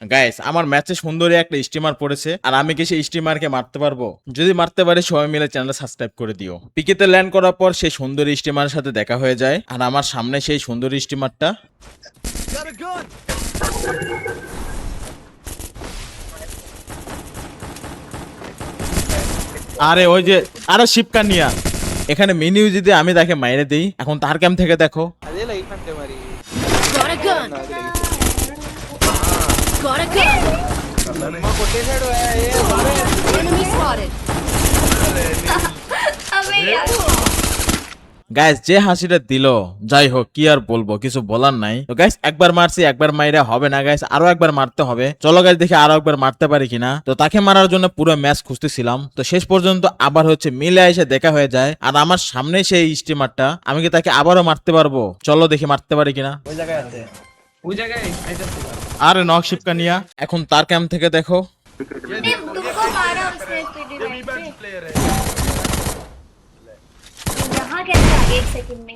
Guys আমার ম্যাচে সুন্দরী একটা স্টিমার পড়েছে আর আমি কি সেই স্টিমারকে মারতে পারব? যদি মারতে পারি সবাই মিলে চ্যানেল সাবস্ক্রাইব করে দিও। পিকেতে ল্যান্ড করার পর সেই সুন্দরী স্টিমারের সাথে দেখা হয়ে যায় আর আমার সামনে সেই সুন্দরী স্টিমারটা আরে ওই যে আরে শিবকানিয়া। এখানে মেনিউ যদি আমি তাকে মাইরে দিই। এখন তার ক্যাম্প থেকে দেখো। গাইস যে হাসিটা দিল যাই হোক কি আর বলব কিছু বলার নাই। তো গাইস একবার মারছি একবার মাইরা হবে না গাইস আরও একবার মারতে হবে। চলো গাইস দেখি আরও একবার মারতে পারি কিনা। তো তাকে মারার জন্য পুরো ম্যাচ খুঁজতেছিলাম। তো শেষ পর্যন্ত আবার হচ্ছে মিলে এসে দেখা হয়ে যায়। আর আমার সামনে সেই স্টিমারটা আমি কি তাকে আবারও মারতে পারব? চলো দেখি মারতে পারি কিনা। ওই জায়গায় ওই জায়গায় আইতাছে আরে নক শিপকা নিয়া এখন তার ক্যাম্প থেকে দেখো तुमको मारा उसने स्पीडी बैठ से यहाँ कैसे आ गया एक सेकंड में